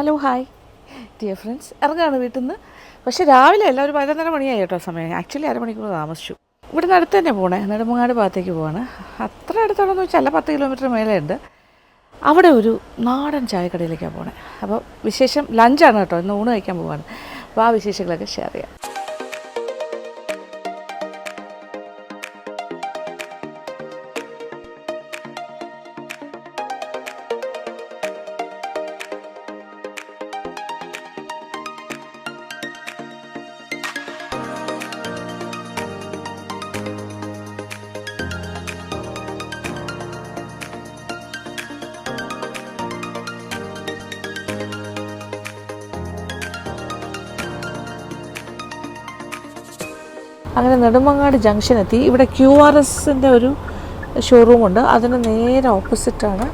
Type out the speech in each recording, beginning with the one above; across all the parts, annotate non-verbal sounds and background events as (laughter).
Hello hi dear friends ഇറങ്ങാണ് വീട്ടിൽ നിന്ന് പക്ഷേ രാവിലെ അല്ല ഒരു പതിനൊന്നര മണിയായി കേട്ടോ സമയം. ആക്ച്വലി അരമണിക്കൂർ താമസിച്ചു. ഇവിടുന്ന് അടുത്ത് തന്നെ പോകണേ നെടുമങ്ങാട് ഭാഗത്തേക്ക് പോവാണ്. അത്ര അടുത്താണെന്ന് വെച്ചാൽ അല്ല പത്ത് കിലോമീറ്റർ മേലെ ഉണ്ട് അവിടെ ഒരു നാടൻ ചായക്കടയിലേക്കാണ് പോണേ. അപ്പോൾ വിശേഷം ലഞ്ചാണ് കേട്ടോ. ഇന്ന് ഊണ് കഴിക്കാൻ പോവാണ്. അപ്പോൾ ആ വിശേഷങ്ങളൊക്കെ ഷെയർ ചെയ്യാം. അങ്ങനെ നെടുമങ്ങാട് ജംഗ്ഷൻ എത്തി ഇവിടെ ക്യു ആർ എസിന്റെ ഒരു ഷോറൂമുണ്ട് അതിന് നേരെ ഓപ്പോസിറ്റാണ്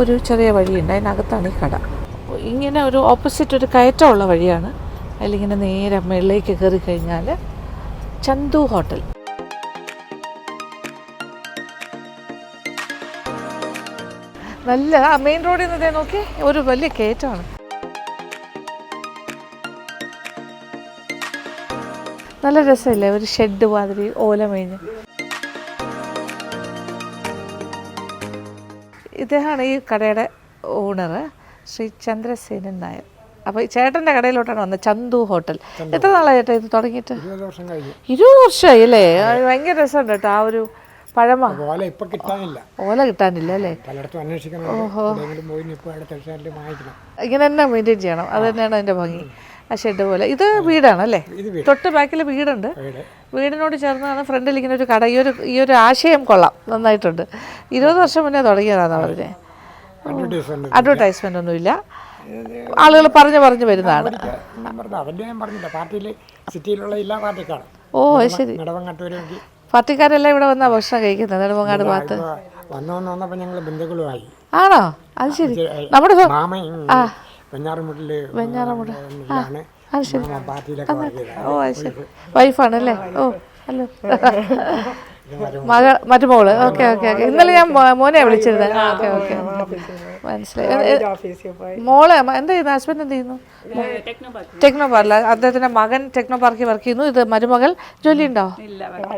ഒരു ചെറിയ വഴിയുണ്ട്. അതിനകത്താണ് ഈ കട. ഇങ്ങനെ ഒരു ഓപ്പോസിറ്റ് ഒരു കയറ്റമുള്ള വഴിയാണ്. അതിലിങ്ങനെ നേരെ മുകളിലേക്ക് കയറി കഴിഞ്ഞാൽ ചന്തു ഹോട്ടൽ. നല്ല മെയിൻ റോഡിൽ നിന്ന് നോക്കി ഒരു വലിയ കയറ്റമാണ്. നല്ല രസമില്ലേ? ഒരു ഷെഡ് മാതിരി ഓല മേഞ്ഞ്. ഇദ്ദേഹമാണ് ഈ കടയുടെ ഓണർ ശ്രീ ചന്ദ്രസേനൻ നായർ. അപ്പോൾ ചേട്ടന്റെ കടയിലോട്ടാണ് വന്നത് ചന്തു ഹോട്ടൽ. എത്ര നാളായി ചേട്ടാ ഇത് തുടങ്ങിയിട്ട്? ഇരുപത് വർഷമായി അല്ലേ ഭയങ്കര രസമുണ്ട് കേട്ടോ ആ ഒരു പഴമ. ഓല ഇപ്പൊ കിട്ടാനില്ല. ഓല കിട്ടാനില്ല അല്ലേ? പലയിടത്തും അന്വേഷിക്കണം ഇങ്ങനെ തന്നെ മെയിന്റെയിൻ ചെയ്യണം. അത് തന്നെയാണ് അതിന്റെ ഭംഗി. ആ ഷെഡ് പോലെ ഇത് വീടാണ് അല്ലേ? തൊട്ട് ബാക്കിൽ വീടുണ്ട്. വീട്. വീടിനോട് ചേർന്നാണ് ഫ്രണ്ടിൽ ഇങ്ങനെ ഒരു കട. ഈ ഒരു ഈ ഒരു ആശയം കൊള്ളാം. നന്നായിട്ടുണ്ട്. ഇരുപത് വർഷം മുന്നേ തുടങ്ങിയതാണ് പറഞ്ഞത് അഡ്വർടൈസ്മെന്റ് ഒന്നുമില്ല. ആളുകൾ പറഞ്ഞു പറഞ്ഞു വരുന്നതാണ്. പറഞ്ഞു അവന്റെ ഞാൻ പറഞ്ഞില്ല. പാർട്ടിയിൽ സിറ്റിയിലുള്ള എല്ലാ ഓ ശരി. പാർട്ടിക്കാരെല്ലാം ഇവിടെ വന്നാ ഭക്ഷണം കഴിക്കുന്നത്? നെടുമങ്ങാട് ഭാഗത്ത്? വന്നു ഞങ്ങൾ ബന്ധുക്കളുമായി. ആണോ? അത് ശരി. നമ്മുടെ മാമയും വെഞ്ഞാറമുട്ടിൽ ശരി. പാർട്ടിയിലൊക്കെ ഓ ശരി. വൈഫാണല്ലേ? ഓ ഹലോ. മക മറ്റുമോൾ ഓക്കെ ഓക്കെ ഓക്കെ. ഇന്നലെ ഞാൻ മോനെ വിളിച്ചിരുന്നത് ഓക്കെ ഓക്കെ. മനസ്സിലായി. മോളെ എന്താ ചെയ്യുന്നത് ഹസ്ബൻഡ് എന്ത് ചെയ്യുന്നു? ടെക്നോ പാർക്കിൽ അദ്ദേഹത്തിന്റെ മകൻ ടെക്നോ പാർക്കിൽ വർക്ക് ചെയ്യുന്നു. ഇത് മരുമകൾ ജോലി ഉണ്ടോ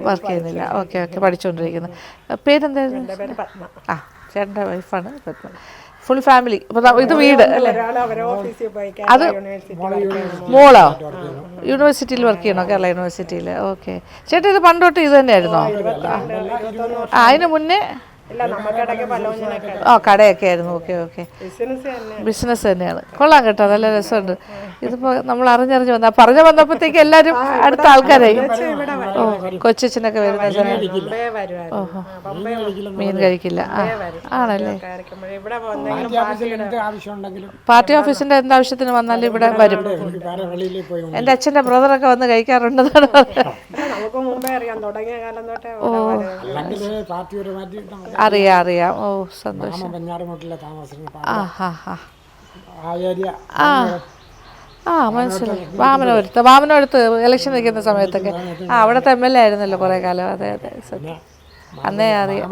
വർക്ക് ചെയ്യുന്നില്ല. Okay okay. പഠിച്ചുകൊണ്ടിരിക്കുന്നു പേരെന്തായിരുന്നു? ആ ചേട്ടന്റെ വൈഫാണ് പത്മ. ഫുൾ ഫാമിലി ഇത് വീട് അല്ലേ? അത് മോളോ യൂണിവേഴ്സിറ്റിയിൽ വർക്ക് ചെയ്യണോ. കേരള യൂണിവേഴ്സിറ്റിയിൽ. ഓക്കെ. ചേട്ടാ ഇത് പണ്ടോട്ട് ഇത് തന്നെയായിരുന്നോ? ആ അതിന് മുന്നേ ആ കടയൊക്കെ ആയിരുന്നു. Okay okay. ബിസിനസ് തന്നെ. ബിസിനസ് തന്നെയാണ്. കൊള്ളാം കേട്ടോ നല്ല രസമുണ്ട്. ഇതിപ്പോ നമ്മൾ അറിഞ്ഞറിഞ്ഞ് വന്ന പറഞ്ഞു വന്നപ്പോഴത്തേക്ക് എല്ലാരും അടുത്ത ആൾക്കാരായി. ഓ കൊച്ചച്ഛനൊക്കെ വരുന്ന സമയം. മീൻ കഴിക്കില്ല. ആ ആണല്ലേ? പാർട്ടി ഓഫീസിന്റെ എന്താവശ്യത്തിന് വന്നാലും ഇവിടെ വരും. എന്റെ അച്ഛന്റെ ബ്രദറൊക്കെ വന്ന് കഴിക്കാറുണ്ടെന്നാണ് ഓ. അറിയാം അറിയാം. ഓ സന്തോഷം. ആ ഹാ ഹാ. ആ ഏരിയ ആ മനസ്സിലായി. വാമനപുരത്ത് വാമനപുരത്ത് ഇലക്ഷൻ നിൽക്കുന്ന സമയത്തൊക്കെ. ആ അവിടെ എം എൽ എ ആയിരുന്നല്ലോ കുറേ കാലം. അതെ അതെ സത്യം. അന്നേ അറിയാം.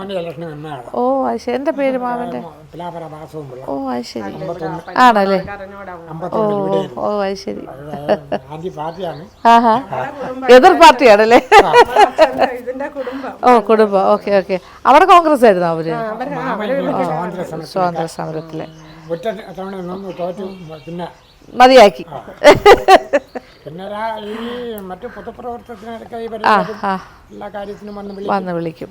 ഓ അത് ശരി. എന്റെ പേര് മാമന്റെ വാസവും ഓ അത് ശരി. ആണല്ലേ? ഓ ഓ അത് ശരി. ആഹാ. എതിർ പാർട്ടിയാണല്ലേ? ഓ കുടുംബം. Okay okay. അവിടെ കോൺഗ്രസ് ആയിരുന്നു അവർ? സ്വാതന്ത്ര്യ സമരത്തിൽ. മതിയാക്കി. (laughs) പിന്നെ രാ- ഈ മറ്റു പൊതുപ്രവർത്തനത്തിനൊക്കെ ഈ ആ പരിപാടി ആ. എല്ലാ കാര്യത്തിനും വന്ന് വിളി വിളിക്കും.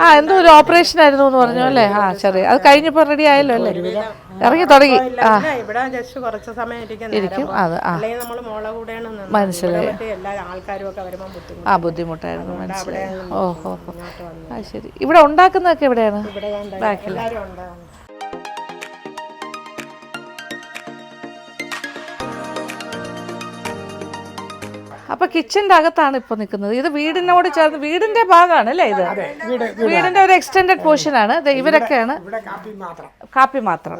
ആ എന്തോ ഒരു ഓപ്പറേഷൻ ആയിരുന്നു എന്ന് പറഞ്ഞു അല്ലേ? ആ ചെറിയ അത് കഴിഞ്ഞപ്പോ റെഡി ആയല്ലോ അല്ലേ? ഇറങ്ങി തുടങ്ങി. ആ. ഇവിടെ ജസ്റ്റ് കുറച്ച് സമയം ഇരിക്കും. അത് ആ. നമ്മൾ മോളെ കൂടെയാണ് മനസ്സിലായി. എല്ലാ ആൾക്കാരും ഒക്കെ വരുമ്പോൾ ബുദ്ധിമുട്ട്. ആ ബുദ്ധിമുട്ടായിരുന്നു. മനസ്സിലായി. ഓഹോ ഓഹോ ഓ ശരി. ഇവിടെ ഉണ്ടാക്കുന്നതൊക്കെ എവിടെയാണ്? ബാക്കിൽ. അപ്പൊ കിച്ചന്റെ അകത്താണ് ഇപ്പൊ നിൽക്കുന്നത്. ഇത് വീടിനോട് ചേർന്ന് വീടിന്റെ ഭാഗമാണ് അല്ലേ ഇത്? വീടിന്റെ ഒരു എക്സ്റ്റെൻഡഡ് പോർഷൻ ആണ്. ഇവരൊക്കെയാണ്. കാപ്പി മാത്രം.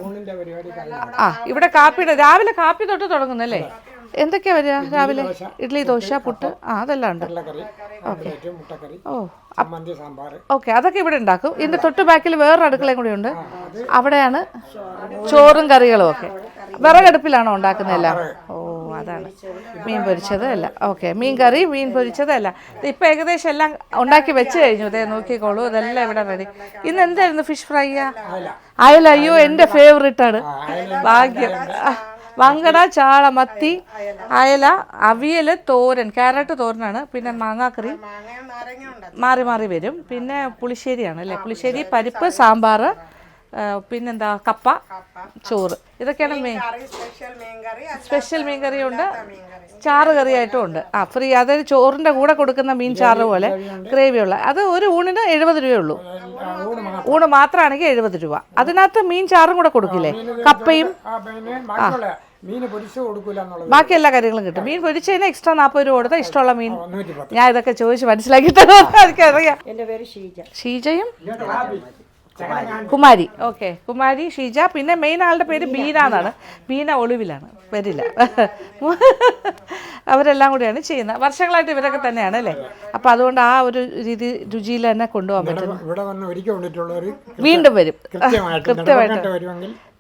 ആ ഇവിടെ കാപ്പിയുടെ രാവിലെ കാപ്പി തൊട്ട് തുടങ്ങുന്നല്ലേ എന്തൊക്കെയാ വരിക രാവിലെ? ഇഡ്ലി ദോശ പുട്ട് ആ അതെല്ലാം ഉണ്ട്. ഓ ഓക്കെ അതൊക്കെ ഇവിടെ ഉണ്ടാക്കും. ഇതിന്റെ തൊട്ട് ബാക്കിൽ വേറൊരു അടുക്കളയും കൂടി ഉണ്ട്. അവിടെയാണ് ചോറും കറികളും ഒക്കെ. വിറകടുപ്പിലാണോ ഉണ്ടാക്കുന്നതെല്ലാം ഓ അതാണ്. മീൻ പൊരിച്ചതല്ല. അല്ല ഓക്കെ. മീൻ കറി മീൻ പൊരിച്ചതല്ല. ഇപ്പം ഏകദേശം എല്ലാം ഉണ്ടാക്കി വെച്ച് കഴിഞ്ഞു. ഇതേ നോക്കിക്കോളൂ. ഇതെല്ലാം ഇവിടെ റെഡി ഇന്ന് എന്തായിരുന്നു ഫിഷ് ഫ്രൈയാ അയല. അയ്യോ എന്റെ ഫേവറേറ്റ് ആണ്. ഭാഗ്യം. വങ്കട ചാള മത്തി അയല. അവിയൽ തോരൻ. ക്യാരറ്റ് തോരനാണ്. പിന്നെ മാങ്ങാക്കറി. മാറി മാറി വരും. പിന്നെ പുളിശ്ശേരിയാണ് അല്ലേ? പുളിശ്ശേരി പരിപ്പ് സാമ്പാർ പിന്നെന്താ കപ്പ ചോറ്. ഇതൊക്കെയാണ് മെയിൻ സ്പെഷ്യൽ മീൻ കറി സ്പെഷ്യൽ മീൻ കറിയുണ്ട് ചാറ് കറിയായിട്ടും ഉണ്ട്. ആ ഫ്രീ. അതായത് ചോറിന്റെ കൂടെ കൊടുക്കുന്ന മീൻ ചാറ് പോലെ ഗ്രേവിയുള്ള അത് ഒരു ഊണിന് എഴുപത് രൂപയുള്ളൂ ഊണ് മാത്രമാണെങ്കിൽ എഴുപത് രൂപ. അതിനകത്ത് മീൻ ചാറും കൂടെ കൊടുക്കില്ലേ? കപ്പയും ആ ബാക്കി എല്ലാ കാര്യങ്ങളും കിട്ടും. മീൻ പൊരിച്ചതിന് എക്സ്ട്രാ നാൽപ്പത് രൂപ കൊടുത്താൽ ഇഷ്ടമുള്ള മീൻ. ഞാൻ ഇതൊക്കെ ചോദിച്ച് മനസ്സിലാക്കി തരുമെന്ന് എനിക്കറിയാം എന്റെ പേര് ഷീജ. ഷീജയും കുമാരി. ഓക്കെ. കുമാരി ഷീജ പിന്നെ മെയിൻ ആളുടെ പേര് ബീന എന്നാണ്. ബീന ഒളിവിലാണ്. വരില്ല. (laughs) അവരെല്ലാം കൂടിയാണ് ചെയ്യുന്നത്. വർഷങ്ങളായിട്ട് ഇവരൊക്കെ തന്നെയാണ് അല്ലേ? അപ്പം അതുകൊണ്ട് ആ ഒരു രീതി രുചിയിൽ തന്നെ കൊണ്ടുപോകാൻ പറ്റും ഇവിടെ വന്ന് ഒരിക്കൽ കൊണ്ടിട്ടുള്ളവർ വീണ്ടും വരും. കൃത്യമായിട്ട് കൃത്യമായിട്ട്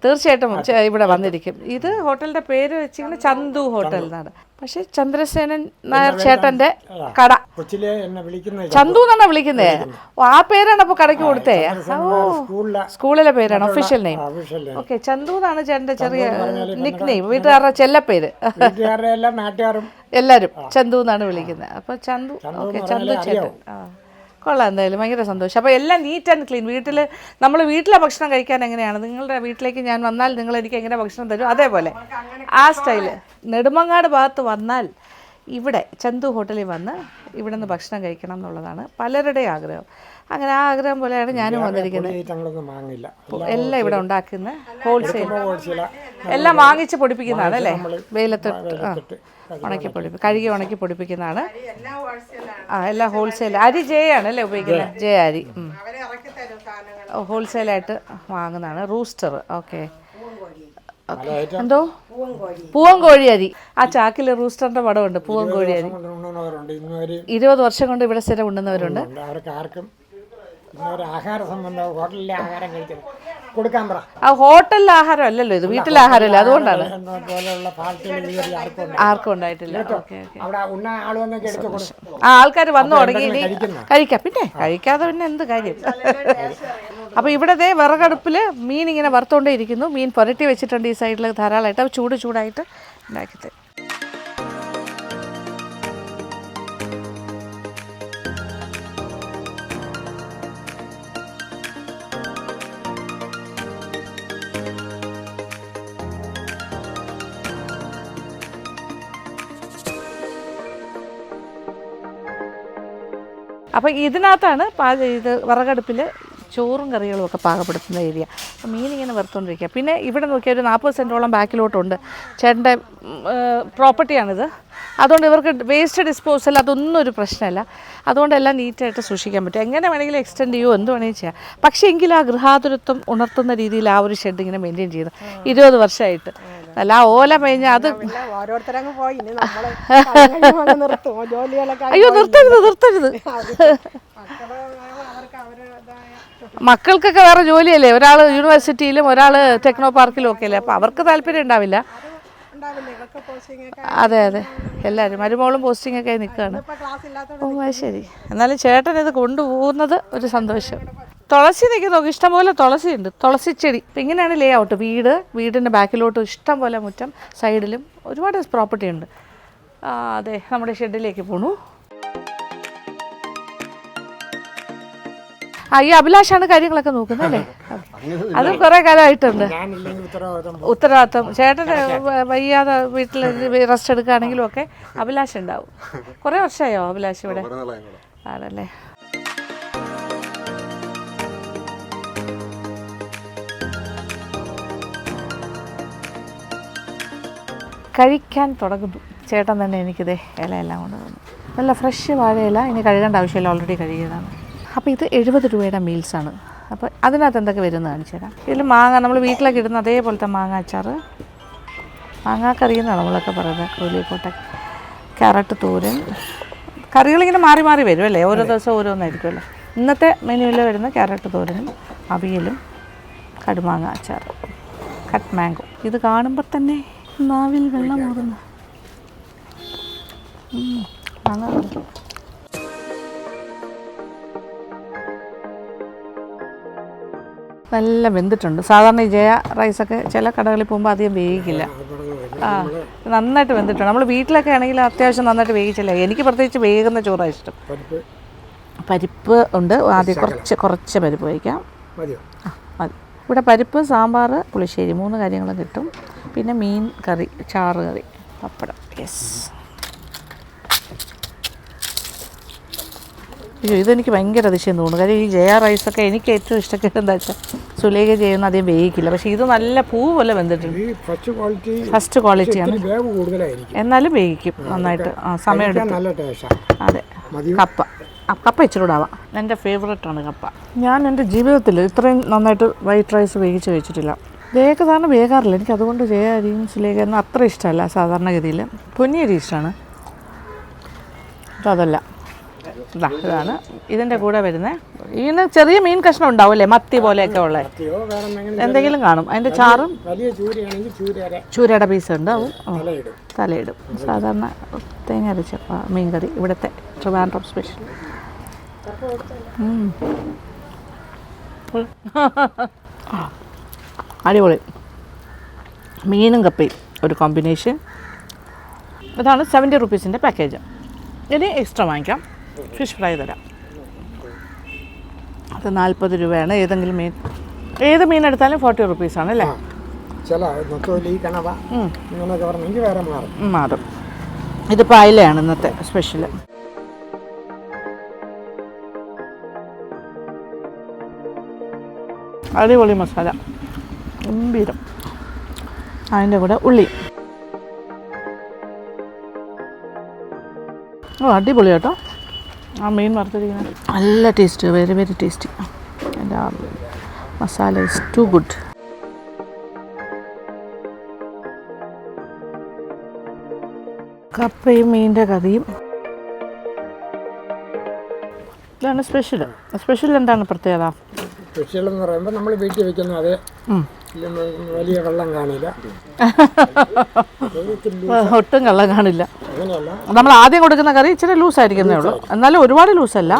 തീർച്ചയായിട്ടും ഇവിടെ വന്നിരിക്കും. ഇത് ഹോട്ടലിന്റെ പേര് വെച്ചിങ്ങനെ ചന്തു ഹോട്ടൽ എന്നാണ്. പക്ഷെ ചന്ദ്രസേനൻ നായർ ചേട്ടന്റെ കട. ചന്തു എന്നാണ് വിളിക്കുന്നേ? ആ പേരാണ് അപ്പൊ കടയ്ക്ക് കൊടുത്തേ? സ്കൂളിലെ സ്കൂളിലെ പേരാണ് ഒഫീഷ്യൽ നെയിം ഓക്കെ ചന്തു എന്നാണ് ചേട്ടന്റെ ചെറിയ നിക് നെയിം വീട്ടുകാരുടെ ചെല്ലപ്പേര്. എല്ലാരും ചന്തു എന്നാണ് വിളിക്കുന്നത്. അപ്പൊ ചന്തു ഓക്കെ ചന്തു ചേട്ടൻ. ആ. കൊള്ളാം എന്തായാലും. ഭയങ്കര സന്തോഷം. അപ്പോൾ എല്ലാം നീറ്റ് ആൻഡ് ക്ലീൻ വീട്ടിൽ നമ്മൾ വീട്ടിലെ ഭക്ഷണം കഴിക്കാൻ എങ്ങനെയാണ്? നിങ്ങളുടെ വീട്ടിലേക്ക് ഞാൻ വന്നാൽ നിങ്ങൾ എനിക്ക് എങ്ങനെ ഭക്ഷണം തരും? അതേപോലെ. ആ സ്റ്റൈൽ. നെടുമങ്ങാട് ഭാഗത്ത് വന്നാൽ ഇവിടെ ചന്തു ഹോട്ടലിൽ വന്ന് ഇവിടെ നിന്ന് ഭക്ഷണം കഴിക്കണം എന്നുള്ളതാണ് പലരുടെയും ആഗ്രഹം. അങ്ങനെ ആ ആഗ്രഹം പോലെയാണ് ഞാനും വന്നിരിക്കുന്നത് എല്ലാം ഇവിടെ ഉണ്ടാക്കുന്ന ഹോൾസെയിൽ എല്ലാം വാങ്ങിച്ച് പൊടിപ്പിക്കുന്നതാണ് അല്ലേ? വെയിലത്തിട്ട്. ഉണക്കി പൊടിപ്പി കഴുകി ഉണക്കി പൊടിപ്പിക്കുന്നതാണ്. ആ എല്ലാം ഹോൾസെയിൽ അരി ജയ ആണ് അല്ലേ ഉപയോഗിക്കുന്നത് ജയ അരി. ഹോൾസെയിലായിട്ട് വാങ്ങുന്നതാണ്. Rooster okay. എന്തോ? പൂവൻ കോഴി അരി. ആ ചാക്കിൽ റൂസ്റ്ററിന്റെ പടമുണ്ട്. പൂവൻ കോഴി അരി. ഇരുപത് വർഷം കൊണ്ട് ഇവിടെ സ്ഥിരം ഉണ്ടെന്നവരുണ്ട് ഇന്നൊരു ആഹാര സംബന്ധം ഹോട്ടലിലെ ആഹാരം കഴിക്കണം കൊടുക്കാൻ പറ. ആ ഹോട്ടലിലെ ആഹാരം അല്ലല്ലോ ഇത് വീട്ടിലെ ആഹാരമല്ല? അതുകൊണ്ടാണ്. എന്ന പോലെയുള്ള ആർക്കും ഉണ്ട്. ആർക്കും ഉണ്ടായിട്ടില്ല. Okay okay. അവിടെ ഉണ്ണ ആൾ വന്നൊക്കെ എടുത്ത് കൊടുക്കും ആ ആൾക്കാർ വന്നു തുടങ്ങി ഇനി കഴിക്കാം. പിന്നെ കഴിക്കാതെ പിന്നെ എന്ത് കാര്യം? അപ്പോൾ ഇവിടെ ദേ വിറകടുപ്പിൽ മീൻ ഇങ്ങനെ വറുത്തോണ്ടേ ഇരിക്കുന്നു. മീൻ പുരട്ടി വെച്ചിട്ടുണ്ട് ഈ സൈഡിൽ ധാരാളമായിട്ട്. അപ്പോൾ ചൂട് ചൂടായിട്ട് ഉണ്ടാക്കി അപ്പോൾ ഇതിനകത്താണ് പാച ഇത് വിറകടുപ്പിൽ ചോറും കറികളും ഒക്കെ പാകപ്പെടുത്തുന്ന ഏരിയ. മീൻ ഇങ്ങനെ വറുത്തുകൊണ്ടിരിക്കുക പിന്നെ ഇവിടെ നോക്കിയാൽ ഒരു നാൽപ്പത് സെന്റോളം ബാക്കിലോട്ടുണ്ട്. ചേട്ടന്റെ പ്രോപ്പർട്ടിയാണിത്. അതുകൊണ്ട് ഇവർക്ക് വേസ്റ്റ് ഡിസ്പോസൽ അതൊന്നും ഒരു പ്രശ്നമല്ല. അതുകൊണ്ട് എല്ലാം നീറ്റായിട്ട് സൂക്ഷിക്കാൻ പറ്റും. എങ്ങനെ വേണമെങ്കിലും എക്സ്റ്റെൻഡ് ചെയ്യുമോ എന്ത് വേണമെങ്കിലും ചെയ്യാം. പക്ഷേ എങ്കിലും ആ ഗൃഹാതുരത്വം ഉണർത്തുന്ന രീതിയിൽ ആ ഒരു ഷെഡ് ഇങ്ങനെ മെയിന്റെയിൻ ചെയ്യുന്നു. ഇരുപത് വർഷമായിട്ട്. അല്ല ഓല മേഞ്ഞ അത് ഓരോരുത്തരങ്ങ് പോയി. അയ്യോ നിർത്തരുത് നിർത്തരുത്. മക്കൾക്കൊക്കെ വേറെ ജോലിയല്ലേ? ഒരാൾ യൂണിവേഴ്സിറ്റിയിലും ഒരാൾ ടെക്നോ പാർക്കിലും ഒക്കെ അല്ലേ? അപ്പോൾ അവർക്ക് താല്പര്യം ഉണ്ടാവില്ല. അതെ അതെ. എല്ലാവരും മരുമോളും പോസ്റ്റിംഗ് ഒക്കെ ആയി നിൽക്കുകയാണ് ഓ അത് ശരി. എന്നാലും ചേട്ടൻ ഇത് കൊണ്ടുപോകുന്നത് ഒരു സന്തോഷം. തുളസി നിൽക്കി നോക്കി. ഇഷ്ടംപോലെ തുളസി ഉണ്ട് തുളസി ചെടി. ഇപ്പം ഇങ്ങനെയാണ് ലേ ഔട്ട് വീട് വീടിന്റെ ബാക്കിലോട്ട് ഇഷ്ടംപോലെ മുറ്റം സൈഡിലും ഒരുപാട് പ്രോപ്പർട്ടി ഉണ്ട്. അതെ നമ്മുടെ ഷെഡിലേക്ക് പോണു. ആ ഈ അഭിലാഷാണ് കാര്യങ്ങളൊക്കെ നോക്കുന്നത് അല്ലേ? അതും കുറെ കാലമായിട്ടുണ്ട്. ഉത്തരവാദിത്വം വ- വയ്യാതെ വീട്ടിൽ റെസ്റ്റ് (laughs) എടുക്കുകയാണെങ്കിലും ഒക്കെ അഭിലാഷ് ഉണ്ടാവും. കുറെ വർഷമായോ അഭിലാഷ് ഇവിടെ? ആണല്ലേ. കഴിക്കാൻ തുടങ്ങുന്നു. ചേട്ടൻ തന്നെ എനിക്കിത് ഇലയെല്ലാം കൊണ്ട് തന്നു. നല്ല ഫ്രഷ് വാഴയില. ഇനി കഴുകേണ്ട ആവശ്യമില്ല ഓൾറെഡി കഴുകിയതാണ്. അപ്പോൾ ഇത് എഴുപത് രൂപയുടെ മീൽസാണ് അപ്പോൾ അതിനകത്ത് എന്തൊക്കെ വരുന്നത് കാണിച്ചു തരാം. ഇതിൽ മാങ്ങ നമ്മൾ വീട്ടിലൊക്കെ ഇടുന്ന അതേപോലത്തെ മാങ്ങ അച്ചാറ് മാങ്ങാക്കറി എന്നാണ് നമ്മളൊക്കെ പറയുന്നത്. കോലിക്കോട്ടെ ക്യാരറ്റ് തോരൻ. കറികളിങ്ങനെ മാറി മാറി വരും അല്ലേ? ഓരോ ദിവസം ഓരോന്നായിരിക്കും അല്ലേ? ഇന്നത്തെ മെനുവിൽ വരുന്ന ക്യാരറ്റ് തോരനും അവിയലും കടുമാങ്ങ അച്ചാർ കട്ട് മാംഗോ ഇത് കാണുമ്പോൾ തന്നെ നാവിൽ വെള്ളം ഊറുന്നു ഉം, മാങ്ങ നല്ല വെന്തിട്ടുണ്ട്. സാധാരണ ഈ ജയ റൈസൊക്കെ ചില കടകളിൽ പോകുമ്പോൾ അധികം വേവിക്കില്ല. ആ നന്നായിട്ട് വെന്തിട്ടുണ്ട്. നമ്മൾ വീട്ടിലൊക്കെ ആണെങ്കിൽ അത്യാവശ്യം നന്നായിട്ട് വേവിച്ചില്ല? എനിക്ക് പ്രത്യേകിച്ച് വേകുന്ന ചോറാണ് ഇഷ്ടം. പരിപ്പ്. ഉണ്ട്. ആദ്യം കുറച്ച് കുറച്ച് പരിപ്പ് വയ്ക്കാം ആ മതി. ഇവിടെ പരിപ്പ് സാമ്പാർ പുളിശ്ശേരി മൂന്ന് കാര്യങ്ങളും കിട്ടും. പിന്നെ മീൻ കറി ചാറ് കറി പപ്പടം. യെസ്. അയ്യോ ഇതെനിക്ക് ഭയങ്കര അതിശയം തോന്നുന്നു. കാര്യം ഈ ജയ റൈസൊക്കെ എനിക്ക് ഏറ്റവും ഇഷ്ടക്കേട് എന്താ വെച്ചാൽ സുലേഖ ചെയ്യുന്ന അധികം വേവിക്കില്ല. പക്ഷെ ഇത് നല്ല പൂ പോലെ വെന്തിട്ടുണ്ട്. ഫസ്റ്റ് ക്വാളിറ്റി ഫസ്റ്റ് ക്വാളിറ്റിയാണ് എന്നാലും വേവിക്കും നന്നായിട്ട്. ആ സമയം എടുക്കും. എടുത്ത് നല്ല ടേസ്റ്റാണ് അതെ. കപ്പ. കപ്പ ഇച്ചിരൂടാവാം ആവാം. എന്റെ ഫേവറേറ്റാണ് ആണ് കപ്പ. ഞാൻ എന്റെ ജീവിതത്തിൽ ഇത്രയും നന്നായിട്ട് വൈറ്റ് റൈസ് വേവിച്ച് കഴിച്ചിട്ടില്ല ജയക്ക് സാധാരണ വേകാറില്ല എനിക്ക് അതുകൊണ്ട് ജയ അരിയും സുലേഖ അത്ര ഇഷ്ടമല്ല സാധാരണഗതിയിൽ. പൊന്നിയരി ഇഷ്ടമാണ്. അപ്പോൾ അതല്ല. ഇതാ ഇതാണ്. ഇതിന്റെ കൂടെ വരുന്നത് ഇതിന് ചെറിയ മീൻ കഷ്ണം ഉണ്ടാവും അല്ലേ? മത്തി പോലെയൊക്കെ വേറെ എന്തെങ്കിലും കാണും. അതിന്റെ ചാറും ചൂരയുടെ പീസ് ഉണ്ടാവും. തലയിടും. സാധാരണ തേങ്ങ അരച്ച മീൻകറി ഇവിടുത്തെ ട്രിവാൻഡ്രം സ്പെഷ്യൽ അടിപൊളി. മീനും കപ്പയും ഒരു കോമ്പിനേഷൻ ഇതാണ് സെവന്റി റുപ്പീസിന്റെ പാക്കേജ് ഇനി എക്സ്ട്രാ വാങ്ങിക്കാം. ഫിഷ് ഫ്രൈ തരാം. അത് നാൽപ്പത് രൂപയാണ്. ഏതെങ്കിലും മീൻ ഏത് മീൻ എടുത്താലും ഫോർട്ടി റുപ്പീസാണ് അല്ലേ? ചില നൊത്തോലി കണവ ഉം. ഇങ്ങനെയൊക്കെ പറഞ്ഞെങ്കിൽ വേറെ മാറും. മാറും. ഇതിപ്പോൾ അയിലയാണ് ഇന്നത്തെ സ്പെഷ്യൽ അടിപൊളി മസാല. ഗംഭീരം. അതിന്റെ കൂടെ ഉള്ളി. ഓ അടിപൊളി കേട്ടോ. ആ മീൻ വറുത്തിരിക്കുന്നത്. നല്ല ടേസ്റ്റ് വെരി വെരി ടേസ്റ്റി എന്റെ ആ മസാല ഇസ് ടു ഗുഡ് കപ്പയും മീനിന്റെ കറിയും. ഇതാണ് സ്പെഷ്യൽ സ്പെഷ്യൽ എന്താണ് പ്രത്യേകത? സ്പെഷ്യൽ എന്ന് പറയുമ്പോൾ നമ്മൾ വീട്ടിൽ വെക്കുന്ന അതേ. വലിയ വെള്ളം കാണില്ല. ഒട്ടും കള്ളം കാണില്ല. നമ്മൾ ആദ്യം കൊടുക്കുന്ന കറി ഇച്ചിരി ലൂസ് ആയിരിക്കുന്നേ ഉള്ളൂ എന്നാലും ഒരുപാട് ലൂസല്ല.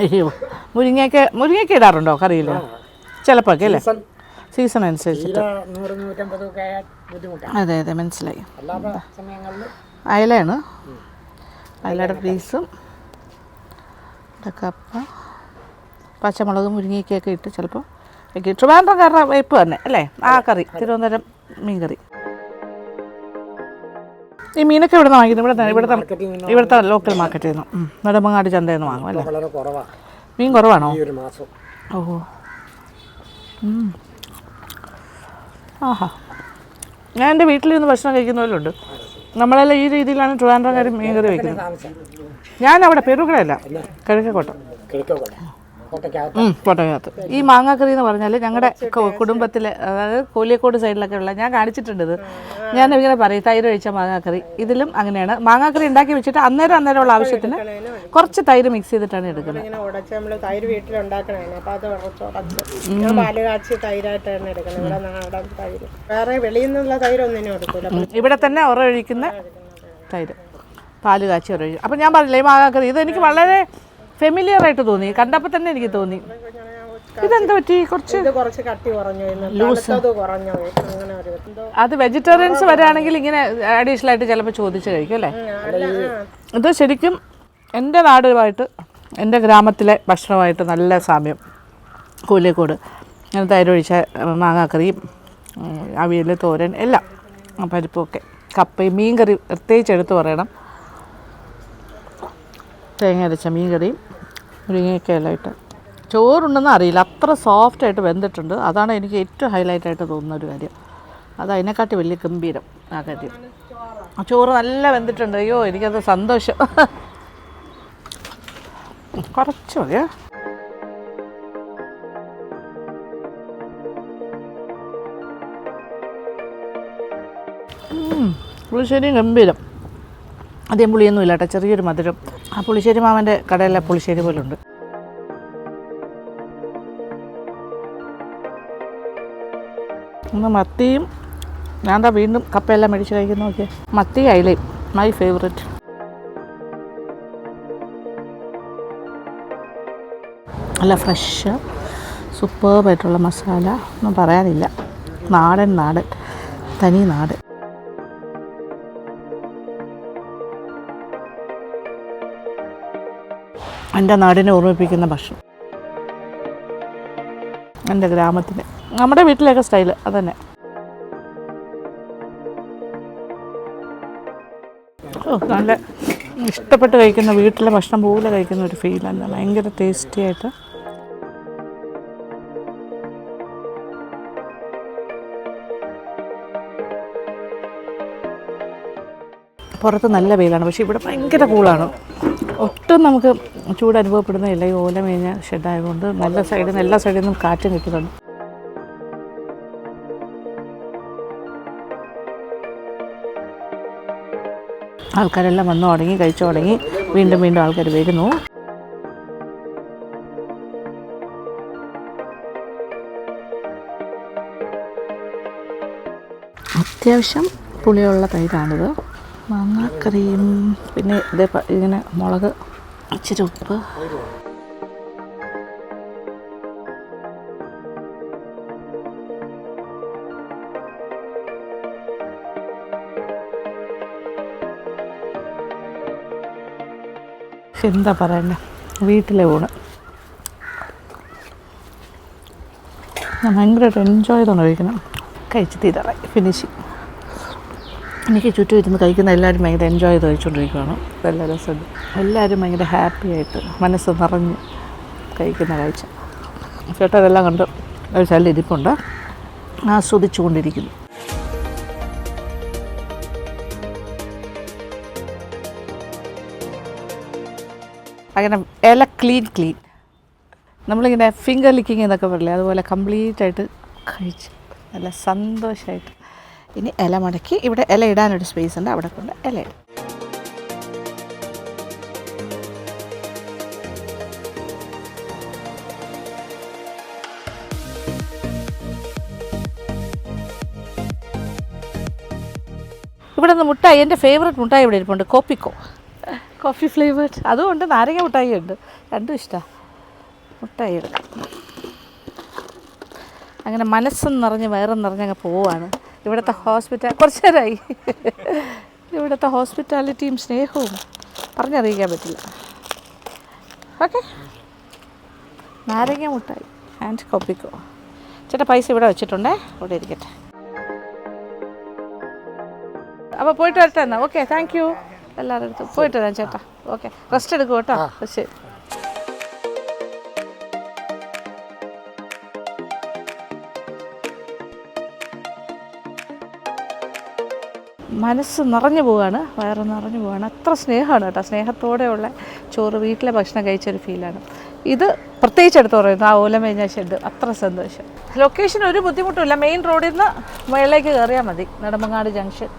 അയ്യോ മുരിങ്ങയ്ക്ക് മുരിങ്ങയ്ക്ക് ഇടാറുണ്ടോ കറിയിൽ? ചിലപ്പോ അല്ലേ? സീസൺ. അനുസരിച്ച് തീരെ നൂറ് നൂറ്റമ്പതൊക്കെ ആയാൽ ബുദ്ധിമുട്ടാണ്. അതെ അതെ മനസ്സിലായി. അയലയാണ്. അയലയുടെ പീസും കപ്പ പച്ചമുളക് മുരിങ്ങയ്ക്കൊക്കെ ഇട്ട് ചിലപ്പോൾ ട്രിവാൻഡ്രം കറ വേപ്പ് തന്നെ അല്ലേ? ആ കറി തിരുവനന്തപുരം മീൻ കറി ഈ മീനൊക്കെ ഇവിടെ നിന്ന് വാങ്ങിക്കുന്നു ഇവിടെ തന്നെ ഇവിടുത്തെ ഇവിടുത്തെ ലോക്കൽ മാർക്കറ്റിൽ നിന്ന് നെടുമങ്ങാട് ചന്തയിൽ നിന്ന് വാങ്ങും അല്ലേ? മീൻ കുറവാണോ? ഓഹോ. ആഹാ. ഞാൻ എന്റെ വീട്ടിലിരുന്ന് ഭക്ഷണം കഴിക്കുന്നവരുണ്ട്. നമ്മളെല്ലാം ഈ രീതിയിലാണ് ട്രിവാൻഡ്രം കാര്യം മീൻകറി വയ്ക്കുന്നത് ഞാൻ അവിടെ പെരുകടയല്ല കിഴക്കേക്കോട്ടം. കിഴക്കോട്ടെ കോട്ടയ്ക്കകത്ത് ഈ മാങ്ങാക്കറി എന്ന് പറഞ്ഞാൽ ഞങ്ങളുടെ കുടുംബത്തിലെ അതായത് കോലിയക്കോട് സൈഡിലൊക്കെ ഉള്ള ഞാൻ കാണിച്ചിട്ടുണ്ട് ഇത്. ഞാൻ ഇങ്ങനെ പറയും തൈര് ഒഴിച്ച മാങ്ങാക്കറി. ഇതിലും അങ്ങനെയാണ്. മാങ്ങാക്കറി ഉണ്ടാക്കി വെച്ചിട്ട് അന്നേരം അന്നേരം ഉള്ള ആവശ്യത്തിന് കുറച്ച് തൈര് മിക്സ് ചെയ്തിട്ടാണ് എടുക്കുന്നത്. അപ്പൊ ഇവിടെ തന്നെ തൈര്. ഒഴിക്കുന്ന തൈര് പാൽ കാച്ചി ഉറയൊഴിക്കും അപ്പം ഞാൻ പറഞ്ഞില്ലേ ഈ മാങ്ങാക്കറി ഇത് എനിക്ക് വളരെ ഫെമിലിയർ ആയിട്ട് തോന്നി. കണ്ടപ്പോൾ തന്നെ എനിക്ക് തോന്നി. ഇതെന്താ പറ്റി? കുറച്ച് ഇത് കുറച്ച് കട്ടി കുറഞ്ഞു. തണുത്തത് കുറഞ്ഞു. അങ്ങനെ ഒരു എന്തോ. അത് വെജിറ്റേറിയൻസ് വരാണെങ്കിൽ ഇങ്ങനെ അഡീഷണൽ ആയിട്ട് ചിലപ്പോൾ ചോദിച്ചു കഴിക്കും അല്ലേ? ഇത് ശരിക്കും എന്റെ നാടുമായിട്ട് എന്റെ ഗ്രാമത്തിലെ ഭക്ഷണമായിട്ട് നല്ല സാമ്യം. കൂലിക്കോട് ഞാൻ തൈരൊഴിച്ച മാങ്ങാക്കറിയും അവിയൽ തോരൻ എല്ലാം പരിപ്പൊക്കെ കപ്പയും മീൻ കറി പ്രത്യേകിച്ച് എടുത്ത് പറയണം. തേങ്ങ അരച്ച മീൻ കറിയും മുരിങ്ങയ്ക്കയെല്ലാം ചോറുണ്ടെന്ന് അറിയില്ല. അത്ര സോഫ്റ്റായിട്ട് വെന്തിട്ടുണ്ട്. അതാണ് എനിക്ക് ഏറ്റവും ഹൈലൈറ്റായിട്ട് തോന്നുന്ന ഒരു കാര്യം. അത് അതിനെക്കാട്ടി വലിയ ഗംഭീരം ആ കാര്യം. ചോറ് നല്ല വെന്തിട്ടുണ്ട്. അയ്യോ എനിക്കത് സന്തോഷം. കുറച്ച് മതിയോ? പുളിശ്ശേരിയും ഗംഭീരം. അധികം പുളിയൊന്നും ഇല്ല കേട്ടോ ചെറിയൊരു മധുരം. ആ പുളിശ്ശേരി മാമന്റെ കടയിലെ പുളിശ്ശേരി പോലെ ഉണ്ട് ഇന്ന് മത്തിയും ഞാൻ എന്താ വീണ്ടും കപ്പയെല്ലാം മേടിച്ച് കഴിക്കുന്ന നോക്കിയേ. മത്തി അയിലയും മൈ ഫേവറേറ്റ് നല്ല ഫ്രഷ് സൂപ്പർബായിട്ടുള്ള മസാല. ഒന്നും പറയാനില്ല. നാടൻ നാടൻ തനി നാടൻ. എന്റെ നാടിനെ ഓർമ്മിപ്പിക്കുന്ന ഭക്ഷണം. എന്റെ ഗ്രാമത്തിന്റെ നമ്മുടെ വീട്ടിലൊക്കെ സ്റ്റൈൽ അതന്നെ. ഓ നല്ല ഇഷ്ടപ്പെട്ട് കഴിക്കുന്ന വീട്ടിലെ ഭക്ഷണം പോലെ കഴിക്കുന്ന ഒരു ഫീൽ തന്നെ. ഭയങ്കര ടേസ്റ്റി ആയിട്ട്. പുറത്ത് നല്ല വെയിലാണ് പക്ഷേ ഇവിടെ ഭയങ്കര കൂളാണ്. ഒട്ടും നമുക്ക് ചൂട് അനുഭവപ്പെടുന്നില്ല ഈ ഓല മേഞ്ഞ ഷെഡായതുകൊണ്ട് നല്ല സൈഡിൽ നിന്ന് എല്ലാ സൈഡിൽ നിന്നും കാറ്റും കിട്ടുന്നുണ്ട്. ആൾക്കാരെല്ലാം വന്നു തുടങ്ങി കഴിച്ചു തുടങ്ങി. വീണ്ടും വീണ്ടും ആൾക്കാർ വരുന്നു. അത്യാവശ്യം പുളിയുള്ള തൈരാണിത്. മാങ്ങാക്കറിയും പിന്നെ ഇതേ ഇങ്ങനെ മുളക് ഇച്ചിരി ഉപ്പ്. എന്താ പറയണ്ടേ? വീട്ടിലെ ഊണ്. ഞാൻ ഭയങ്കരമായിട്ട് എൻജോയ് ചെയ്തോണ്ട് കഴിക്കണം കഴിച്ച് തീരാറായി. ഫിനിഷിങ് എനിക്ക് ചുറ്റും ഇരുന്ന് കഴിക്കുന്ന എല്ലാവരും ഭയങ്കര എൻജോയ് ചെയ്ത് കഴിച്ചുകൊണ്ടിരിക്കുകയാണ് നല്ല രസമുണ്ട്. എല്ലാവരും ഭയങ്കര ഹാപ്പി ആയിട്ട് മനസ്സ് നിറഞ്ഞ് കഴിക്കുന്ന കാഴ്ച. ചേട്ടാ ഇതെല്ലാം കണ്ട് ഒരു സ്ഥലം ഇരിപ്പുണ്ട്. ആസ്വദിച്ചുകൊണ്ടിരിക്കുന്നു. അങ്ങനെ ഇല ക്ലീൻ ക്ലീൻ നമ്മളിങ്ങനെ ഫിംഗർ ലിക്കിങ് എന്നൊക്കെ പറയില്ലേ? അതുപോലെ കംപ്ലീറ്റ് ആയിട്ട് കഴിച്ചു നല്ല സന്തോഷമായിട്ട് ഇനി ഇല മടക്കി ഇവിടെ ഇല ഇടാനൊരു സ്പേസ് ഉണ്ട്. അവിടെ കൊണ്ട് ഇല ഇടും. ഇവിടെ നിന്ന് മുട്ടായി എന്റെ ഫേവറേറ്റ് മുട്ടായി ഇവിടെ ഇരിപ്പുണ്ട്. കോപ്പിക്കോ. കോഫി ഫ്ലേവേർഡ് അതും ഉണ്ട് നാരങ്ങ മുട്ടായി ഉണ്ട്. രണ്ടും ഇഷ്ടമാണ് മുട്ടായി എടുക്കാം അങ്ങനെ മനസ്സും നിറഞ്ഞ് വയറും നിറഞ്ഞങ്ങ് പോവാണ്. ഇവിടുത്തെ ഹോസ്പിറ്റൽ കുറച്ച് നേരമായി ഇവിടുത്തെ ഹോസ്പിറ്റാലിറ്റിയും സ്നേഹവും പറഞ്ഞറിയിക്കാൻ പറ്റില്ല. ഓക്കെ നാരങ്ങ മുട്ടായി ആൻഡ് കോപ്പിക്കോ ചേട്ടാ പൈസ ഇവിടെ വെച്ചിട്ടുണ്ടേ. ഇവിടെ ഇരിക്കട്ടെ. അപ്പോൾ പോയിട്ട് വരട്ടെ എന്നാൽ ഓക്കെ താങ്ക് യു എല്ലാവരുടെ അടുത്തും. പോയിട്ട് വരാം ചേട്ടാ. ഓക്കെ റെസ്റ്റ് എടുക്കും കേട്ടോ. ശരി. മനസ്സ് നിറഞ്ഞു പോവാണ് വയറ് നിറഞ്ഞു പോവാണ്. അത്ര സ്നേഹമാണ് കേട്ടോ. സ്നേഹത്തോടെയുള്ള ചോറ് വീട്ടിലെ ഭക്ഷണം കഴിച്ചൊരു ഫീലാണ്. ഇത് പ്രത്യേകിച്ച് എടുത്ത് പറയുന്നു ആ ഓല മേഞ്ഞ ഷെഡ്. അത്ര സന്തോഷം. ലൊക്കേഷൻ ഒരു ബുദ്ധിമുട്ടുമില്ല മെയിൻ റോഡിൽ നിന്ന് മേളിലേക്ക് കയറിയാൽ മതി. നെടുമങ്ങാട് ജംഗ്ഷൻ